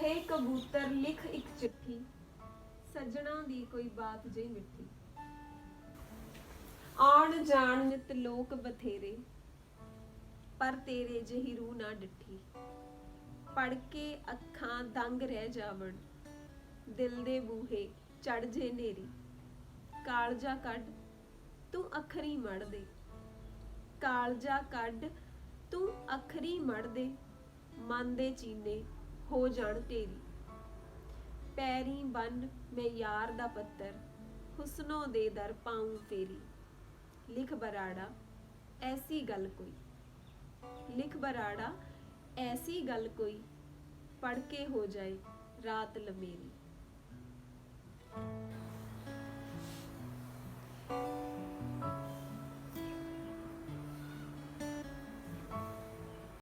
ਕਹੇ ਕਬੂਤਰ ਲਿਖ ਇੱਕ ਚਿੱਠੀ। ਸੱਜਣਾ ਦੀ ਕੋਈ ਬਾਤ ਜੇ ਮਿੱਠੀ। ਆਣ ਜਾਣ ਨਿਤ ਲੋਕ ਬਥੇਰੇ, ਪਰ ਤੇਰੇ ਜਿਹੀ ਰੂਹ ਨਾ ਡਿੱਠੀ। ਪੜ ਕੇ ਅੱਖਾਂ ਦੰਗ ਰਹਿ ਜਾਵਣ, ਦਿਲ ਦੇ ਬੂਹੇ ਚੜ ਜੇ ਨੇਰੀ। ਕਾਲਜਾ ਕੱਢ, ਤੂੰ ਅੱਖਰੀ ਮੜ ਦੇ। ਕਾਲਜਾ ਕੱਢ, ਤੂੰ ਅੱਖਰੀ ਮੜ ਦੇ। ਮਨ ਦੇ ਚੀਨੇ ਹੋ ਜਾਣ ਤੇਰੀ। ਪੈਰੀ ਬੰਨ ਮੈਂ ਯਾਰ ਦਾ ਪੱਤਰ, ਹੁਸਨੋ ਦੇ ਦਰ ਪਾਉਂ ਤੇਰੀ। ਲਿਖ ਬਰਾੜਾ, ਐਸੀ ਗੱਲ ਕੋਈ। ਲਿਖ ਬਰਾੜਾ, ਐਸੀ ਗੱਲ ਕੋਈ ਪੜ ਕੇ ਹੋ ਜਾਏ ਰਾਤ ਲਮੇਰੀ।